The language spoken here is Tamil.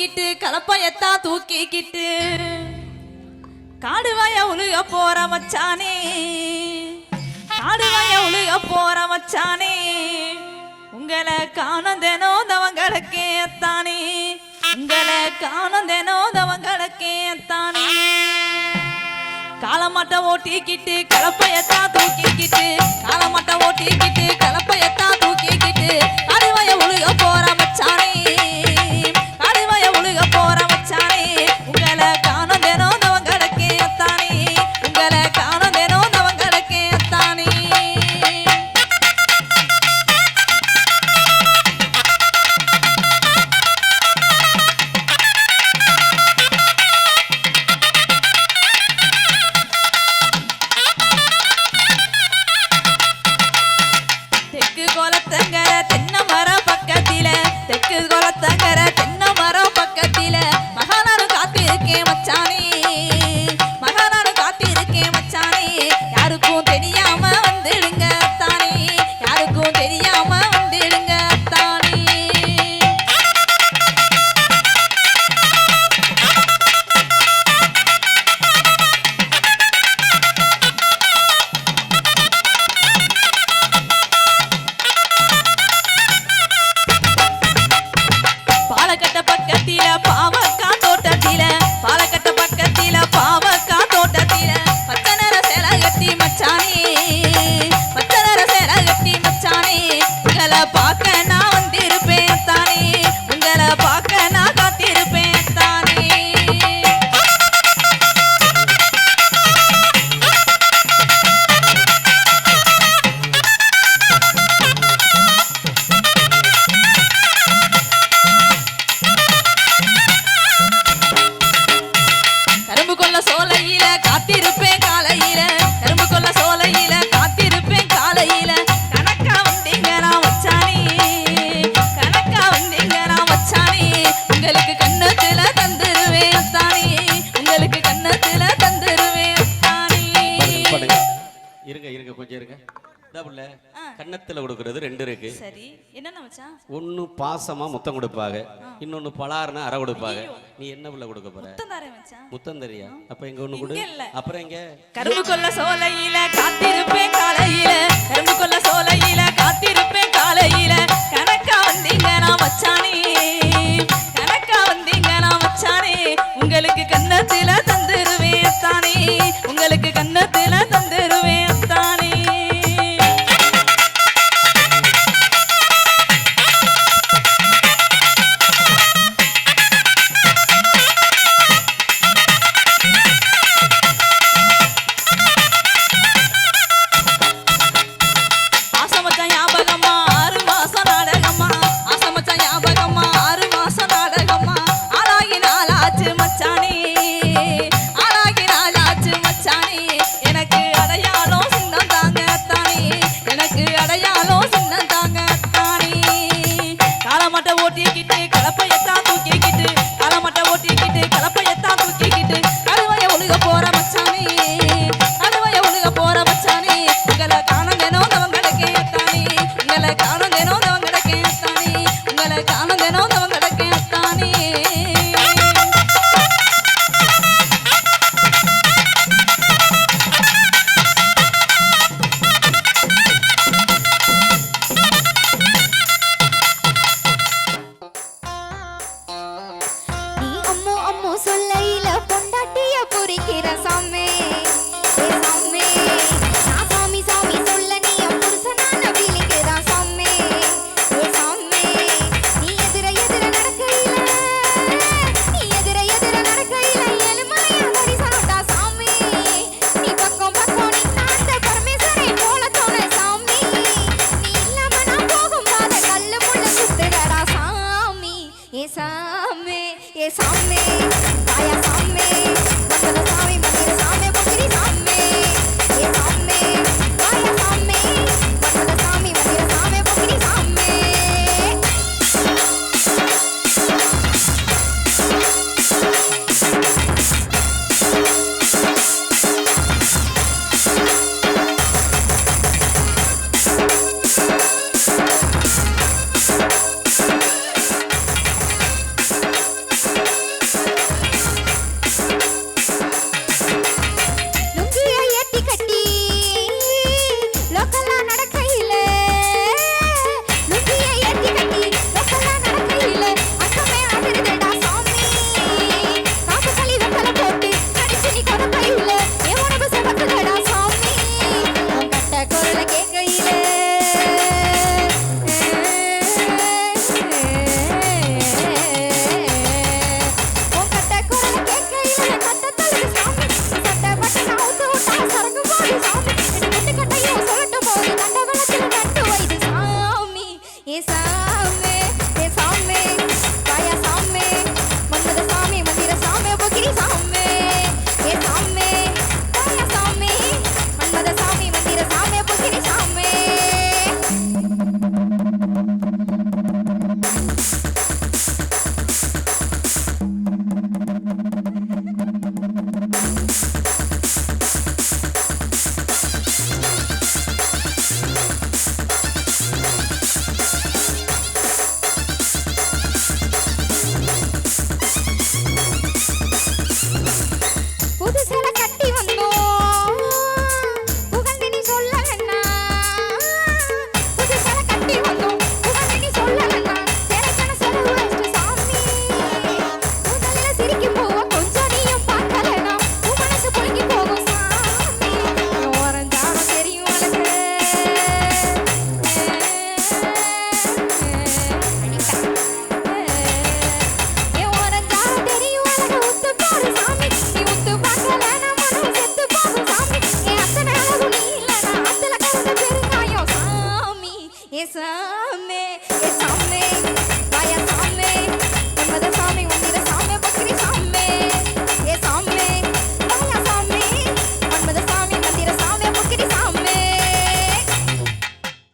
ஓட்டிக்கிட்டு கலப்பையத்தான் தூக்கிக்கிட்டு காடுவாய உழுக போற மச்சானே. காடுவாய உழுக போற மச்சானே. உங்களை காணும் தினோதவங்களுக்கே தானே உங்களை காணும் தினோதவங்களுக்கே தானே காலமாட்ட ஓட்டிக்கிட்டு கலப்பையத்தான் தூக்கிக்கிட்டு காலமாட்ட ஓட்டிக்கிட்டு கலப்பையத்தான் தூக்கிக்கிட்டு காடுவாய உழுக போற மச்சானே. பார்க்க நான் வந்து இருங்க கொஞ்சம் இருங்க. புள்ள கன்னத்துல கொடுக்கறது ரெண்டு இருக்கு. சரி. என்னென்ன வச்சான் ஒண்ணு பாசமா முத்தம் கொடுப்பாங்க இன்னொன்னு பலாருனா அரை கொடுப்பாங்க. நீ என்ன புள்ள கொடுக்க போற? முத்தம் தாரேன் வச்சான் முத்தம் தெரியா? அப்ப எங்க ஒண்ணு கொடு. அப்புறம் எங்க? கரும்பு கொள்ள சோலையில காத்திருப்பேன் காலையில. கரும்பு கொள்ள சோலையில காத்திருப்பேன் காலையில. கணக்கா வந்தீங்க நான் வச்சானே கணக்கா வந்தீங்க நான் வச்சானே உங்களுக்கு கண்ணத்துல தந்துருவேன் தானே. உங்களுக்கு கண்ணத்துல சொல்லையில பொண்டாட்டிய பொறிக்கிற சாமே. ஏசா ஏ சாமி தாயா சாமி மக்கள் சாமி